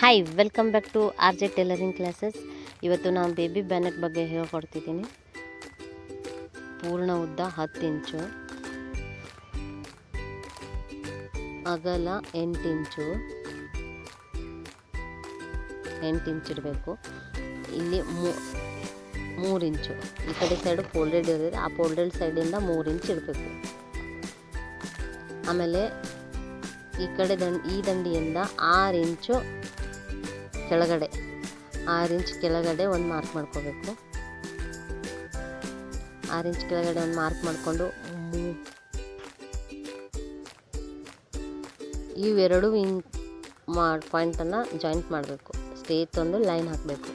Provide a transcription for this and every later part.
Hi welcome back to R J tailoring classes ಇವತ್ತು ನಾನು baby bayonet ಬಗ್ಗೆ ಹೇಳ್ಕೊಡ್ತಿದ್ದೀನಿ. ಪೂರ್ಣ ಉದ್ದ ಹತ್ತು ಇಂಚು. ಅಗಲ ಎಂಟು ಇಂಚು. ಎಂಟು ಇಂಚ್ ಇಡಬೇಕು. ಇಲ್ಲಿ ಮೂರು ಇಂಚು. ಈ ಕಡೆ ಸೈಡು ಫೋಲ್ಡೆಡ್ ಇರೋದು ಆ ಫೋಲ್ಡೆಡ್ ಸೈಡಿಂದ ಮೂರು ಇಂಚ್ ಇಡಬೇಕು. ಆಮೇಲೆ ಈ ಕಡೆ ದಂಡ, ಈ ದಂಡಿಯಿಂದ ಆರು ಇಂಚು ಕೆಳಗಡೆ ಆರು ಇಂಚ್ ಕೆಳಗಡೆ ಒಂದು ಮಾರ್ಕ್ ಮಾಡ್ಕೋಬೇಕು. ಆರು ಇಂಚ್ ಕೆಳಗಡೆ ಒಂದು ಮಾರ್ಕ್ ಮಾಡಿಕೊಂಡು ಇವೆರಡು ಇನ್ ಮಾ ಪಾಯಿಂಟನ್ನು ಜಾಯಿಂಟ್ ಮಾಡಬೇಕು. ಸ್ಟೇಟ್ ತಂದು ಲೈನ್ ಹಾಕಬೇಕು.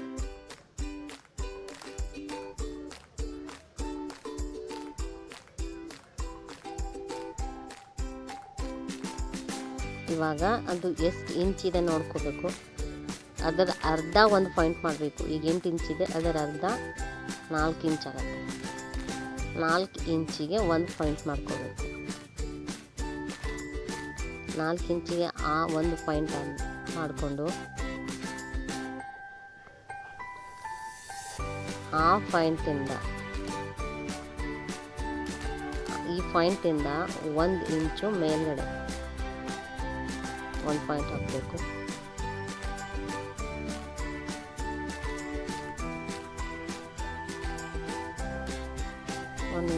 ಇವಾಗ ಅದು ಎಷ್ಟು ಇಂಚ್ ಇದೆ ನೋಡ್ಕೋಬೇಕು. ಅದರ ಅರ್ಧ ಒಂದು ಪಾಯಿಂಟ್ ಮಾಡಬೇಕು. ಈಗ ಎಂಟು ಇಂಚಿದೆ ಅದರ ಅರ್ಧ ನಾಲ್ಕು ಇಂಚ್ ಆಗುತ್ತೆ. ನಾಲ್ಕು ಇಂಚಿಗೆ ಒಂದು ಪಾಯಿಂಟ್ ಮಾಡ್ಕೋಬೇಕು. ನಾಲ್ಕು ಇಂಚಿಗೆ ಆ ಒಂದು ಪಾಯಿಂಟ್ ಮಾಡಿಕೊಂಡು ಆ ಪಾಯಿಂಟಿಂದ ಈ ಪಾಯಿಂಟಿಂದ ಒಂದು ಇಂಚು ಮೇಲ್ಗಡೆ ಒಂದು ಪಾಯಿಂಟ್ ಹಾಕಬೇಕು.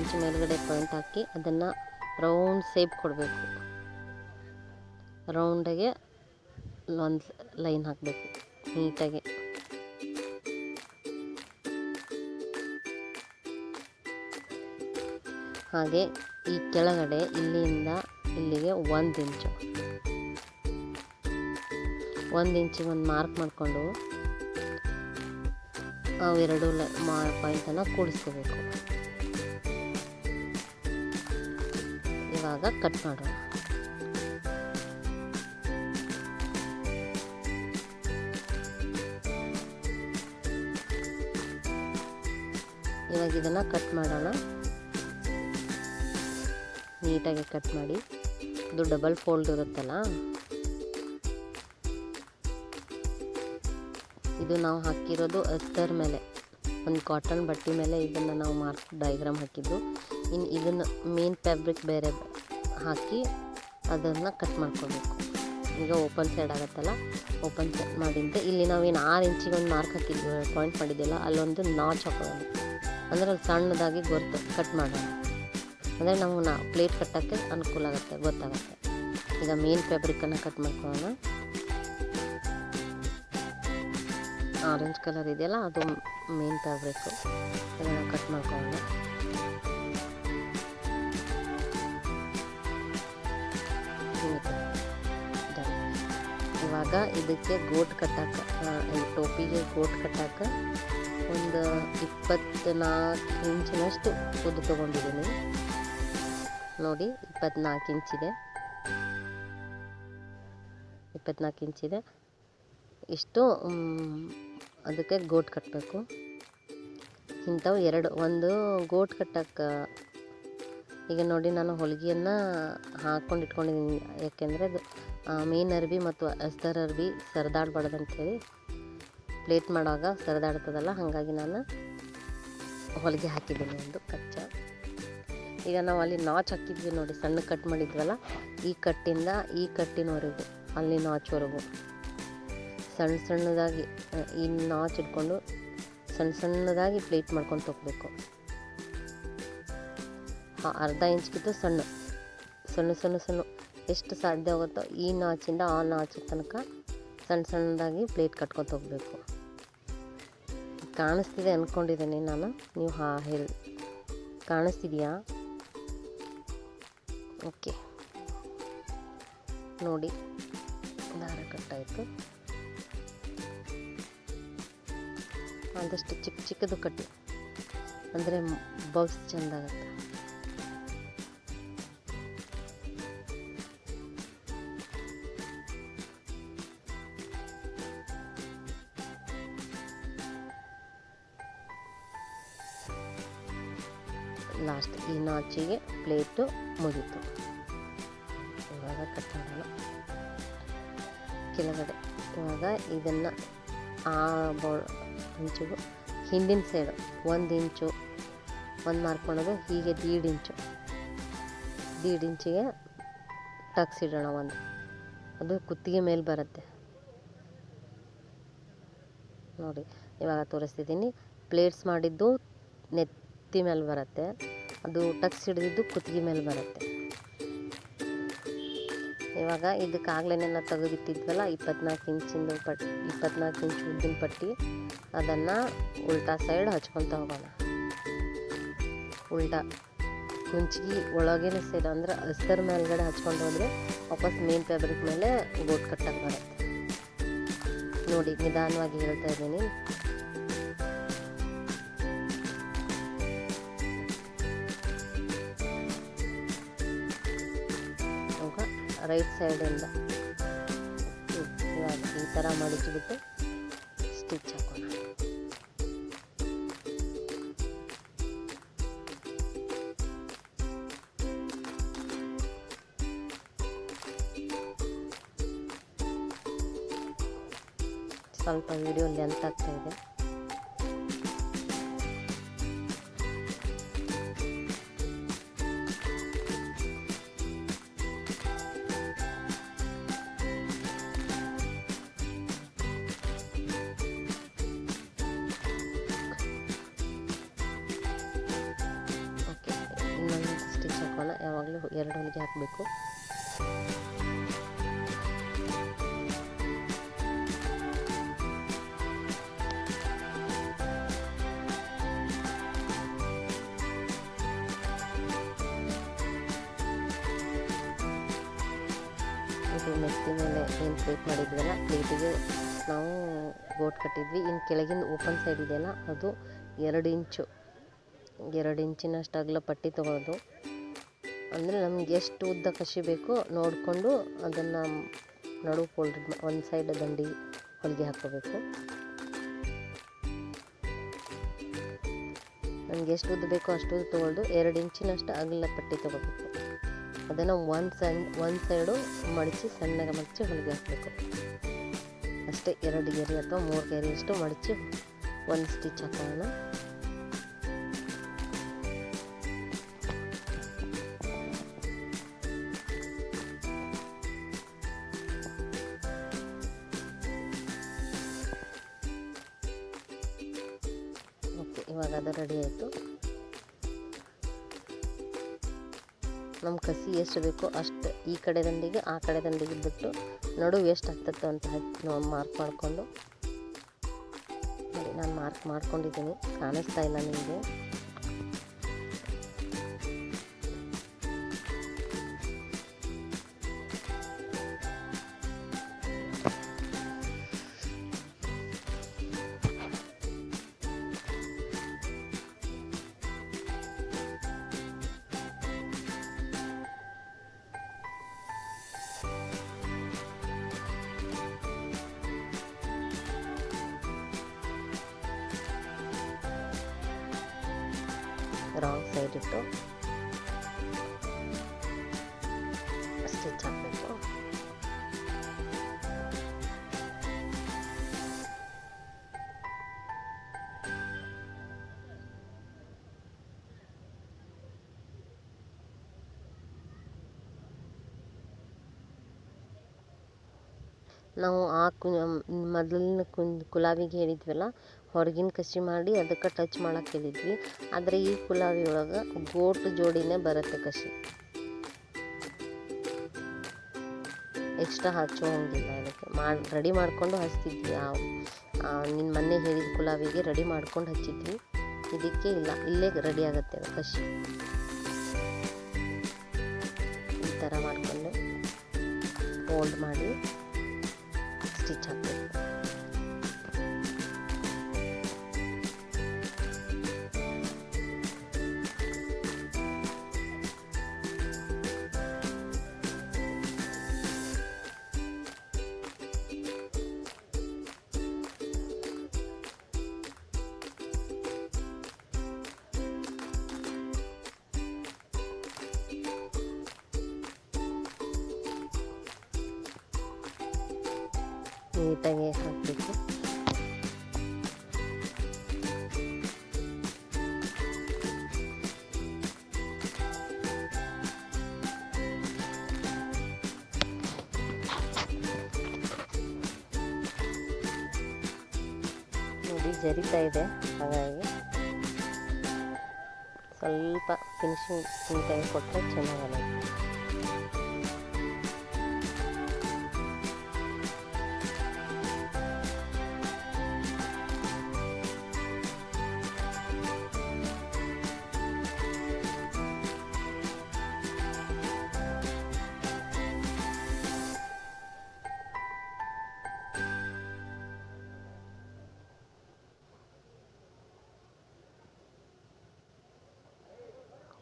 ಇಂಚು ಮೇಲುಗಡೆ ಪಾಯಿಂಟ್ ಹಾಕಿ ಅದನ್ನು ರೌಂಡ್ ಸೇಪ್ ಕೊಡಬೇಕು. ರೌಂಡಾಗೆ ಒಂದು ಲೈನ್ ಹಾಕಬೇಕು. ನೀಟಾಗಿ ಹಾಗೆ ಈ ಕೆಳಗಡೆ ಇಲ್ಲಿಂದ ಇಲ್ಲಿಗೆ ಒಂದು ಇಂಚು. ಒಂದು ಇಂಚಿಗೆ ಒಂದು ಮಾರ್ಕ್ ಮಾಡಿಕೊಂಡು ಅವೆರಡು ಲ ಪಾಯಿಂಟನ್ನು ಕೂಡಿಸ್ಕೋಬೇಕು. ಇವಾಗ ಕಟ್ ಮಾಡೋಣ. ಇವಾಗ ಇದನ್ನು ಕಟ್ ಮಾಡೋಣ. ನೀಟಾಗಿ ಕಟ್ ಮಾಡಿ. ಇದು ಡಬಲ್ ಫೋಲ್ಡ್ ಇರುತ್ತಲ್ಲ? ಇದು ನಾವು ಹಾಕಿರೋದು ಅತ್ತರ್ ಮೇಲೆ. ಒಂದು ಕಾಟನ್ ಬಟ್ಟೆ ಮೇಲೆ ಇದನ್ನು ನಾವು ಮಾರ್ಕ್ ಡೈಗ್ರಾಮ್ ಹಾಕಿದ್ದು. ಇನ್ನು ಇದನ್ನು ಮೇನ್ ಫ್ಯಾಬ್ರಿಕ್ ಬೇರೆ ಹಾಕಿ ಅದನ್ನು ಕಟ್ ಮಾಡ್ಕೊಬೇಕು. ಈಗ ಓಪನ್ ಸೈಡ್ ಆಗುತ್ತಲ್ಲ? ಓಪನ್ ಸೈಡ್ ಮಾಡಿದ್ದೆ ಇಲ್ಲಿ ನಾವೇನು ಆರು ಇಂಚಿಗೆ ಒಂದು ಮಾರ್ಕ್ ಹಾಕಿದ್ವಿ ಪಾಯಿಂಟ್ ಮಾಡಿದ್ದೆಲ್ಲ, ಅಲ್ಲೊಂದು ನಾಚ್ ಹಾಕೋಣ ಅಂದರೆ ಅಲ್ಲಿ ಸಣ್ಣದಾಗಿ ಗೊತ್ತು ಕಟ್ ಮಾಡೋಣ ಅಂದರೆ ನಾವು ನಾ ಪ್ಲೇಟ್ ಕಟ್ಟೋಕ್ಕೆ ಅನುಕೂಲ ಆಗುತ್ತೆ, ಗೊತ್ತಾಗುತ್ತೆ. ಈಗ ಮೇನ್ ಫ್ಯಾಬ್ರಿಕನ್ನು ಕಟ್ ಮಾಡ್ಕೊಳ್ಳೋಣ. ಆರೆಂಜ್ ಕಲರ್ ಇದೆಯಲ್ಲ, ಅದು ಮೇನ್ ಫ್ಯಾಬ್ರಿಕ್ಕು ಅದನ್ನು ಕಟ್ ಮಾಡ್ಕೊಳ್ಳೋಣ. ಇವಾಗ ಇದಕ್ಕೆ ಗೋಟ್ ಕಟ್ಟಾಕ ಈ ಟೋಪಿಗೆ ಗೋಟ್ ಕಟ್ಟಾಕ ಒಂದು ಇಪ್ಪತ್ತ್ನಾಲ್ಕು ಇಂಚಿನಷ್ಟು ಉದ್ದು ತೊಗೊಂಡಿದ್ದೀನಿ. ನೋಡಿ, ಇಪ್ಪತ್ನಾಲ್ಕು ಇಂಚಿದೆ. ಇಪ್ಪತ್ನಾಲ್ಕು ಇಂಚಿದೆ. ಇಷ್ಟು ಅದಕ್ಕೆ ಗೋಟ್ ಕಟ್ಟಬೇಕು ಇಂಥವು ಎರಡು, ಒಂದು ಗೋಟ್ ಕಟ್ಟಕ್ಕೆ ಈಗ ನೋಡಿ ನಾನು ಹೊಲಿಗೆಯನ್ನು ಹಾಕ್ಕೊಂಡು ಇಟ್ಕೊಂಡಿದ್ದೀನಿ. ಯಾಕೆಂದರೆ ಅದು ಮೇನ್ ಅರ್ಬಿ ಮತ್ತು ಅಸ್ತರ್ ಅರ್ಬಿ ಸರಿದಾಡ್ಬಾರ್ದು ಅಂಥೇಳಿ ಪ್ಲೇಟ್ ಮಾಡುವಾಗ ಸರಿದಾಡ್ತದಲ್ಲ, ಹಾಗಾಗಿ ನಾನು ಹೊಲಿಗೆ ಹಾಕಿದ್ದೀನಿ ಒಂದು ಕಚ್ಚ. ಈಗ ನಾವು ಅಲ್ಲಿ ನಾಚ್ ಹಾಕಿದ್ವಿ ನೋಡಿ, ಸಣ್ಣ ಕಟ್ ಮಾಡಿದ್ವಲ್ಲ, ಈ ಕಟ್ಟಿಂದ ಈ ಕಟ್ಟಿನವರೆಗೂ, ಅಲ್ಲಿ ನಾಚ್ವರೆಗೂ. ಸಣ್ಣ ಸಣ್ಣದಾಗಿ ಈ ನಾಚ್ ಇಟ್ಕೊಂಡು ಸಣ್ಣ ಸಣ್ಣದಾಗಿ ಪ್ಲೇಟ್ ಮಾಡ್ಕೊಂಡು ತೊಗೋಬೇಕು ಅರ್ಧ ಇಂಚ್ಗಿಂತ ಸಣ್ಣ. ಸಣ್ಣ ಸಣ್ಣ ಸಣ್ಣ. ಎಷ್ಟು ಸಾಧ್ಯ ಆಗುತ್ತೋ ಈ ನಾಚಿಂದ ಆ ನಾಚು ತನಕ ಸಣ್ಣ ಸಣ್ಣದಾಗಿ ಪ್ಲೇಟ್ ಕಟ್ಕೊತ ಹೋಗಬೇಕು. ಕಾಣಿಸ್ತಿದೆ ಅಂದ್ಕೊಂಡಿದ್ದೀನಿ ನಾನು. ನೀವು ಹಾ, ಹೇಳಿ. ಕಾಣಿಸ್ತಿದೆಯಾ? ಓಕೆ. ನೋಡಿ. ದಾರ ಕಟ್ಟಾಯಿತು. ಆದಷ್ಟು ಚಿಕ್ಕ ಚಿಕ್ಕದು ಕಟ್ಟಿ. ಅಂದರೆ ಬಗ್ಸ್ ಚೆಂದಾಗತ್ತೆ. ಲಾಸ್ಟ್ ಈ ನಾಚಿಗೆ ಪ್ಲೇಟು ಮುಗೀತು. ಇವಾಗ ಕಟ್ ಮಾಡೋಣ. ಕೆಳಗಡೆ ಇವಾಗ ಇದನ್ನು ಆ ಬೌ ಇಂಚಿಗೂ ಹಿಂದಿನ ಸೈಡು ಒಂದು ಇಂಚು, ಒಂದು ಮಾರ್ಕೊಳೋದು ಹೀಗೆ ದೀಡ್ ಇಂಚು. ದೀಡ್ ಇಂಚಿಗೆ ಟಕ್ಸಿಡೋಣ ಒಂದು. ಅದು ಕುತ್ತಿಗೆ ಮೇಲೆ ಬರುತ್ತೆ. ನೋಡಿ, ಇವಾಗ ತೋರಿಸ್ತಿದ್ದೀನಿ. ಪ್ಲೇಟ್ಸ್ ಮಾಡಿದ್ದು ನೆತ್ತಿ ಮೇಲೆ ಬರುತ್ತೆ. ಅದು ಟಕ್ಸ್ ಹಿಡಿದಿದ್ದು ಕುತ್ತಿಗೆ ಮೇಲೆ ಬರುತ್ತೆ. ಇವಾಗ ಇದಕ್ಕಾಗಲೇ ನಾವು ತೆಗೆದಿಟ್ಟಿದ್ವಲ್ಲ, ಇಪ್ಪತ್ನಾಲ್ಕು ಇಂಚಿಂದು ಪಟ್, ಇಪ್ಪತ್ನಾಲ್ಕು ಇಂಚು ಉದ್ದಿನ ಪಟ್ಟಿ, ಅದನ್ನು ಉಲ್ಟಾ ಸೈಡ್ ಹಚ್ಕೊತ ಹೋಗೋಣ. ಉಲ್ಟಾ. ಕುಂಚಿಗೆ ಒಳಗಿನ ಸೈಡ್ ಅಂದ್ರೆ ಹಸ್ತರ ಮೇಲ್ಗಡೆ ಹಚ್ಕೊಂಡು ಹೋದರೆ ವಾಪಸ್ ಮೇನ್ ಫ್ಯಾಬ್ರಿಕ್ ಮೇಲೆ ಗೋಟ್ ಕಟ್ಟಕ್ಕೆ ಬರುತ್ತೆ. ನೋಡಿ ನಿಧಾನವಾಗಿ ಹೇಳ್ತಾ ಇದ್ದೀನಿ. ರೈಟ್ ಸೈಡಿಂದ ಈ ಥರ ಮಡಚಿಬಿಟ್ಟು ಸ್ಟಿಚ್ ಹಾಕೋಣ. ಸ್ವಲ್ಪ ವಿಡಿಯೋ ಲೆಂತ್ ಆಗ್ತಾ ಯಾವಾಗಲೂ ಎರಡು ಹೊಲಿಗೆ ಹಾಕಬೇಕು. ಇದು ಮೆತ್ತಿ ಮೇಲೆ ಏನು ಪ್ಲೇಟ್ ಮಾಡಿದ್ವಲ್ಲ, ಪ್ಲೇಟಿಗೆ ನಾವು ಬೋಟ್ ಕಟ್ಟಿದ್ವಿ. ಇನ್ನು ಕೆಳಗಿಂದ ಓಪನ್ ಸೈಡ್ ಇದೆಯಲ್ಲ, ಅದು ಎರಡು ಇಂಚು. ಎರಡು ಇಂಚಿನಷ್ಟು ಅಗಲ ಪಟ್ಟಿ ತೊಗೊಳೋದು. ಅಂದರೆ ನಮ್ಗೆ ಎಷ್ಟು ಉದ್ದ ಕಸಿ ಬೇಕೋ ನೋಡಿಕೊಂಡು ಅದನ್ನು ನಡು ಫೋಲ್ಡ್ ಒಂದು ಸೈಡ್ ದಂಡಿ ಹೊಲಿಗೆ ಹಾಕೋಬೇಕು ನಮ್ಗೆ ಎಷ್ಟು ಉದ್ದ ಬೇಕೋ ಅಷ್ಟು ಉದ್ದ ತೊಗೊಂಡು ಎರಡು ಇಂಚಿನಷ್ಟು ಅಗಲ ಪಟ್ಟಿ ತೊಗೋಬೇಕು. ಅದನ್ನು ಒಂದು ಸಣ್ಣ ಒಂದು ಸೈಡು ಮಡಚಿ ಸಣ್ಣಗೆ ಮಡಚಿ ಹೊಲಿಗೆ ಹಾಕಬೇಕು. ಅಷ್ಟೇ ಎರಡು ಗೆರೆ ಅಥವಾ ಮೂರು ಗೆರೆಯಷ್ಟು ಮಡಚಿ ಒಂದು ಸ್ಟಿಚ್ ಹಾಕೋಣ. ಇವಾಗ ಅದು ರೆಡಿ ಆಯಿತು. ನಮ್ಮ ಕಸಿ ಎಷ್ಟು ಬೇಕೋ ಅಷ್ಟು ಈ ಕಡೆ ದಂಡಿಗೆ, ಆ ಕಡೆ ದಂಡಿಗೆ ಬಿಟ್ಟು ನಡುವೆ ಎಷ್ಟು ಆಗ್ತದೆ ಅಂತ ನಾವು ಮಾರ್ಕ್ ಮಾಡಿಕೊಂಡು. ನೋಡಿ, ನಾನು ಮಾರ್ಕ್ ಮಾಡ್ಕೊಂಡಿದ್ದೀನಿ. ಕಾಣಿಸ್ತಾ ಇಲ್ಲ ನಿಮಗೆ. ರಾಂಗ್ ಸೈಡ್ ಇಟ್ಟು ಸ್ಟಿಚ್ ಹಾಕಬೇಕು ನಾವು ಆ ಕು ಮೊದಲಿನ ಕುಲಾವಿಗೆ ಹೇಳಿದ್ವಲ್ಲ ಹೊರಗಿನ ಕಸಿ ಮಾಡಿ ಅದಕ್ಕೆ ಟಚ್ ಮಾಡಕ್ಕೆ ಹೇಳಿದ್ವಿ. ಆದರೆ ಈ ಪುಲಾವಿ ಒಳಗೆ ಗೋಟ್ ಜೋಡಿನೇ ಬರುತ್ತೆ ಕಸಿ. ಎಕ್ಸ್ಟ್ರಾ ಹಚ್ಚೋಂಗಿಲ್ಲ ಅದಕ್ಕೆ. ಮಾಡಿ ರೆಡಿ ಮಾಡ್ಕೊಂಡು ಹಚ್ತಿದ್ವಿ ಆ ನಿನ್ನ ಮೊನ್ನೆ ಹೇಳಿದ ಕುಲಾವಿಗೆ ರೆಡಿ ಮಾಡ್ಕೊಂಡು ಹಚ್ಚಿದ್ವಿ. ಇದಕ್ಕೆ ಇಲ್ಲ, ಇಲ್ಲೇ ರೆಡಿ ಆಗುತ್ತೆ ಕಸಿ. ಈ ಥರ ಮಾಡಿಕೊಂಡು ಫೋಲ್ಡ್ ಮಾಡಿ ಸ್ಟಿಚ್ ಹಾಕಬೇಕು. ನೀಟಾಗಿ ಹಾಕಬೇಕು ನೋಡಿ ಜರಿತಾ ಇದೆ ಹಾಗಾಗಿ ಸ್ವಲ್ಪ ಫಿನಿಶಿಂಗ್ ನೀಟಾಗಿ ಕೊಟ್ಟರೆ ಚೆನ್ನಾಗಲ್ಲ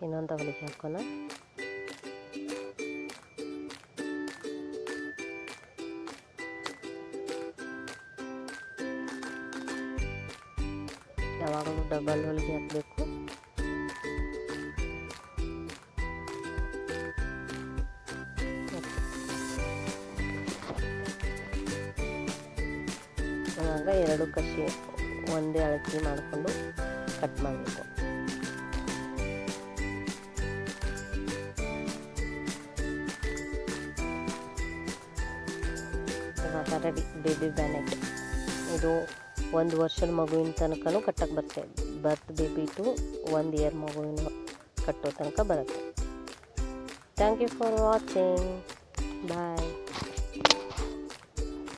ಇನ್ನೊಂದು ಹೊಲಿಗೆ ಹಾಕೋಣ. ಯಾವಾಗಲೂ ಡಬಲ್ ಹೊಲಿಗೆ ಹಾಕಬೇಕು. ಎರಡು ಕಷಿ ಒಂದೇ ಅಳತೆ ಮಾಡಿಕೊಂಡು ಕಟ್ ಮಾಡಬೇಕು. ರೆಡಿ ಬೇಬಿ ಬ್ಯಾನೆಟ್ ಇದು ಒಂದು ವರ್ಷದ ಮಗುವಿನ ತನಕನೂ ಕಟ್ಟಕ್ಕೆ ಬರುತ್ತೆ. ಬರ್ತ್ ಬೇಬಿ ಟು ಒಂದು ಇಯರ್ ಮಗುವಿನ ಕಟ್ಟೋ ತನಕ ಬರುತ್ತೆ. Thank you for watching bye